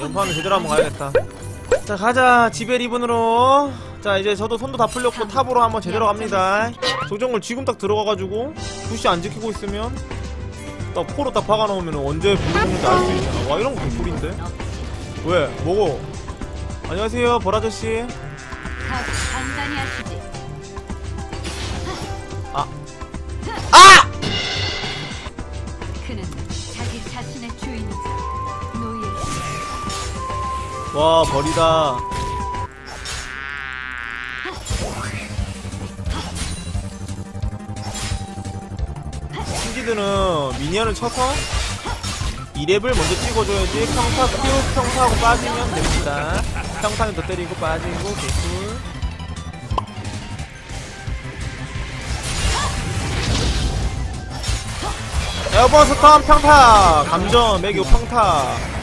연판은 제대로 한번 가야겠다 자 가자 지벨 리븐으로 자 이제 저도 손도 다 풀렸고 탑으로 한번 제대로 갑니다 조정을 지금 딱 들어가가지고 부시 안 지키고 있으면 딱 포로 딱 박아놓으면 언제 불러오는지 알 수 있잖아 와 이런 거 개꿀인데 왜? 뭐고? 안녕하세요 간단히 하시지. 아! 그는 자기 자신의 주인이자. 와 버리다. 신기드는 미니언을 쳐서 2렙을 먼저 찍어줘야지 평타 큐 평타하고 빠지면 됩니다. 평타는 더 때리고 빠지고 개꿀. 에어본 스턴 평타. 감전 매교 평타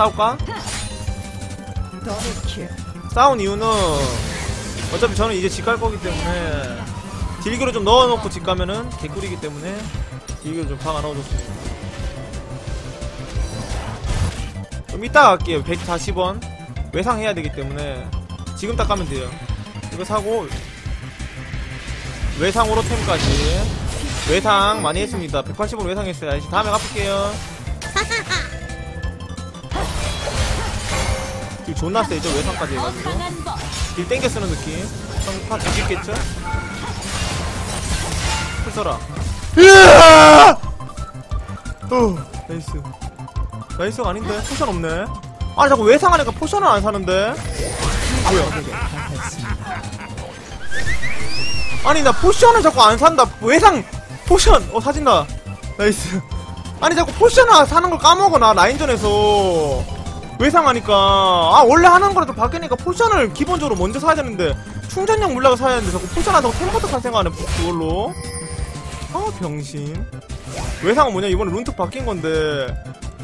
싸울까? 싸운 이유는 어차피 저는 이제 집 갈 거기 때문에 딜기로 좀 넣어놓고 집 가면은 개꿀이기 때문에 딜기로 좀 박아 넣어줬습니다. 좀 이따 갈게요. 140원 외상해야 되기 때문에 지금 딱 가면 돼요. 이거 사고 외상으로 템까지. 외상 많이 했습니다. 180원 외상했어요. 다음에 갚을게요 딜 존나 세죠 외상까지 해가지고. 딜 땡겨 쓰는 느낌. 성파 뒤집겠죠? 풀 써라. 으아! 어, 나이스. 나이스가 아닌데? 포션 없네. 아니, 자꾸 외상하니까 포션을 안 사는데? 뭐야? 아니, 나 포션을 자꾸 안 산다. 외상, 포션! 어, 사진다. 나이스. 아니, 자꾸 포션을 사는 걸 까먹어, 나, 라인전에서. 외상하니까. 아 원래 하는 거라도 바뀌니까 포션을 기본적으로 먼저 사야 되는데 충전용 물약을 사야 되는데 자꾸 포션 한다고 텔레포트 생각하네 그걸로. 아 병신. 외상은 뭐냐? 이번에 룬특 바뀐 건데.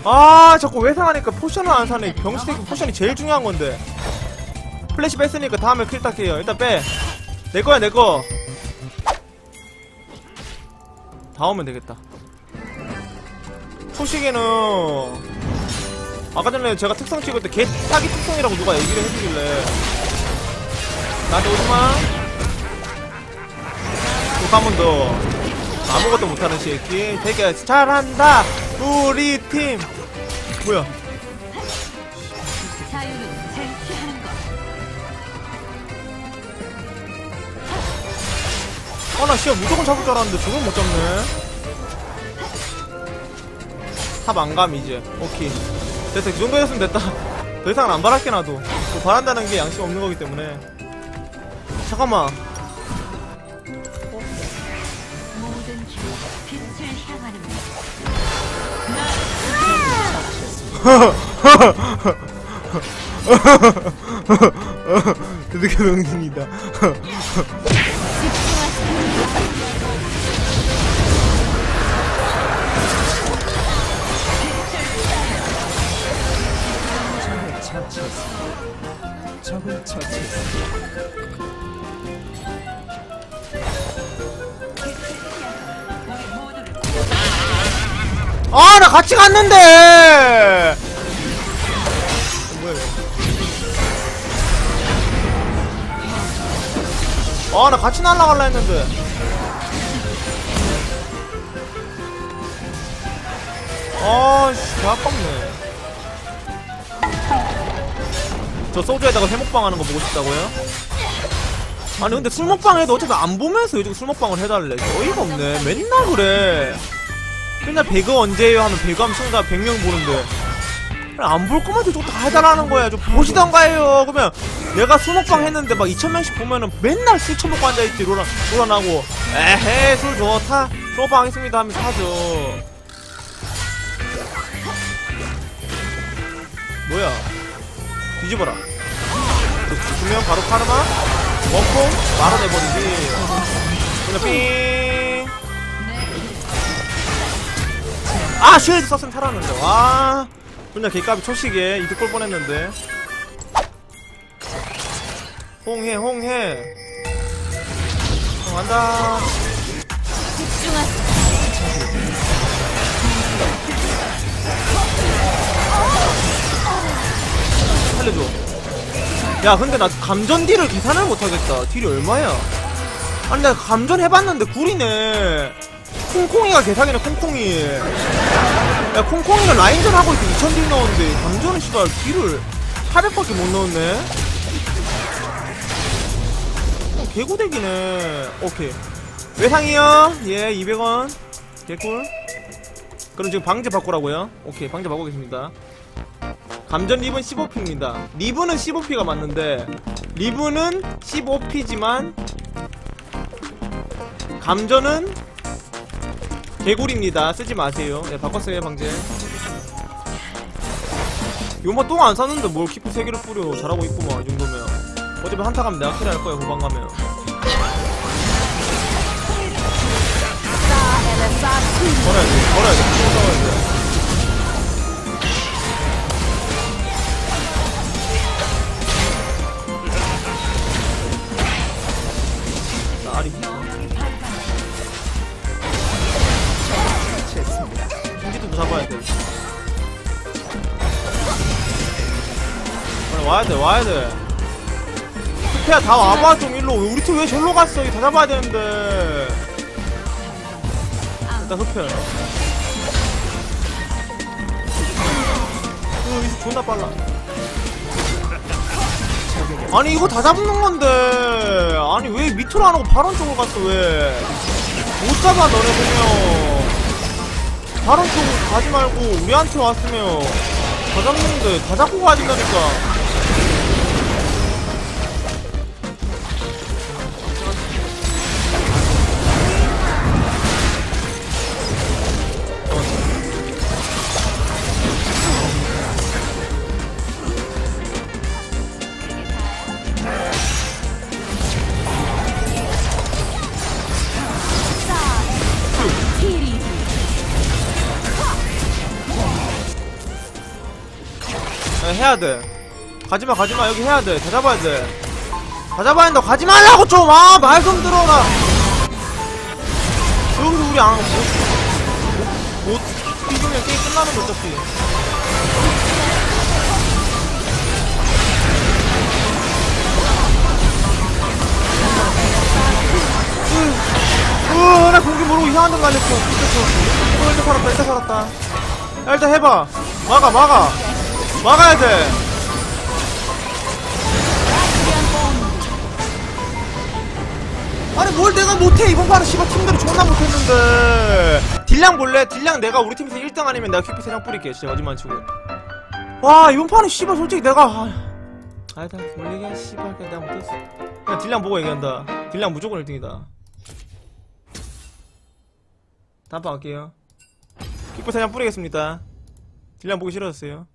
아 자꾸 외상하니까 포션을 안 사네. 병신이 포션이 제일 중요한 건데. 플래시 뺐으니까 다음에 킬 딱해요. 일단 빼 내 거야 내거. 다 오면 되겠다. 소식에는 아까 전에 제가 특성 찍을 때 개 사기 특성이라고 누가 얘기를 해주길래. 나한테 오지마. 또한번 더 아무것도 못하는 새끼. 되게 잘한다. 우리 팀. 뭐야. 아나 씨야 무조건 잡을 줄 알았는데 저건 못 잡네. 탑 안감 이제. 오케이 됐어 이 정도였으면 됐다. 더 이상은 안 바랄게 나도. 뭐 바란다는 게 양심 없는 거기 때문에. 잠깐만. 드디어 명중이다 같이 갔는데. 뭐야 아나 같이 날라갈라 했는데. 아씨 개 아깝네. 저 소주에다가 회먹방 하는 거 보고 싶다고요? 아니 근데 술 먹방 해도 어차피 안 보면서 요즘 술 먹방을 해달래. 어이가 없네. 맨날 그래 맨날 배그 언제예요? 하면 배그 하면 순간 100명 보는데. 안 볼 거면 좀다 해달라는 거야. 좀 보시던가 해요. 그러면 내가 술 먹방 했는데 막 2천명씩 보면은 맨날 술 처먹고 앉아있지 로라, 로라나고. 에헤 술 좋다. 술 먹방 하겠습니다 하면 사죠. 뭐야? 뒤집어라. 두명 바로 카르마? 원콩 바로 내버리지. 그냥 삥 아 쉐이드 썼으면 살았는데. 와. 그냥 개값이 초식에 이득 볼 뻔했는데. 홍해 홍해. 어, 간다. 집중하세요 살려줘. 야 근데 나 감전 딜을 계산을 못하겠다. 딜이 얼마야? 아니 나 감전 해봤는데 구리네. 콩콩이가 개사기네 콩콩이. 야 콩콩이는 라인전 하고 있어 2000딜 넣었는데 감전은 씨발 딜을 400밖에 못 넣었네. 어, 개구대기네. 오케이. 외상이요? 예 200원. 개꿀. 그럼 지금 방제 바꾸라고요? 오케이 방제 바꾸겠습니다. 감전 립은 15P입니다. 리브는 15P가 맞는데 리브는 15P지만 감전은 개구리입니다. 쓰지 마세요. 네, 바꿨어요, 방제. 요마 똥안 샀는데 뭘 키프 3개를 뿌려. 잘하고 있구만, 이 정도면. 어차피 한타 가면 내가 캐리할 거야, 후방 가면. 잡아야 돼. 빨리 와야 돼, 와야 돼. 스페야 다 와봐 좀 일로. 우리 팀 왜 절로 갔어? 이거 다 잡아야 되는데. 일단 흡혈. 어, 이거 존나 빨라. 아니 이거 다 잡는 건데 아니 왜 밑으로 안 하고 바론 쪽으로 갔어 왜? 못 잡아 너네 보면 바론 쪽으로 가지 말고 우리한테 왔으면 다 잡는데 다 잡고 가야 된다니까 해야 돼 가지마 가지마 여기 해야 돼 다 잡아야 돼 다 잡아야 된다 가지 말라고 좀 아 말 좀 들어라 여기서 우리 안 못, 못, 못 비비면 게임 끝나는 거 어차피 으, 나 공기 모르고 이상한 데 날렸어. 미쳤어. 어, 일단 살았다, 일단 살았다. 야, 일단 해봐. 막아, 막아. 막아야 돼. 아니, 뭘 내가 못해. 이번 판은 씨발 팀들이 존나 못했는데. 딜량 볼래? 딜량 내가 우리 팀에서 1등 아니면 내가 큐피 3장 뿌릴게. 진짜 거짓말 치고. 와, 이번 판은 씨발 솔직히 내가. 아, 아니다. 뭘 얘기해. 씨발. 그냥 내가 못했어. 그냥 딜량 보고 얘기한다. 딜량 무조건 1등이다. 다음 판 갈게요. 킥보 사냥 뿌리겠습니다. 딜량 보기 싫어졌어요.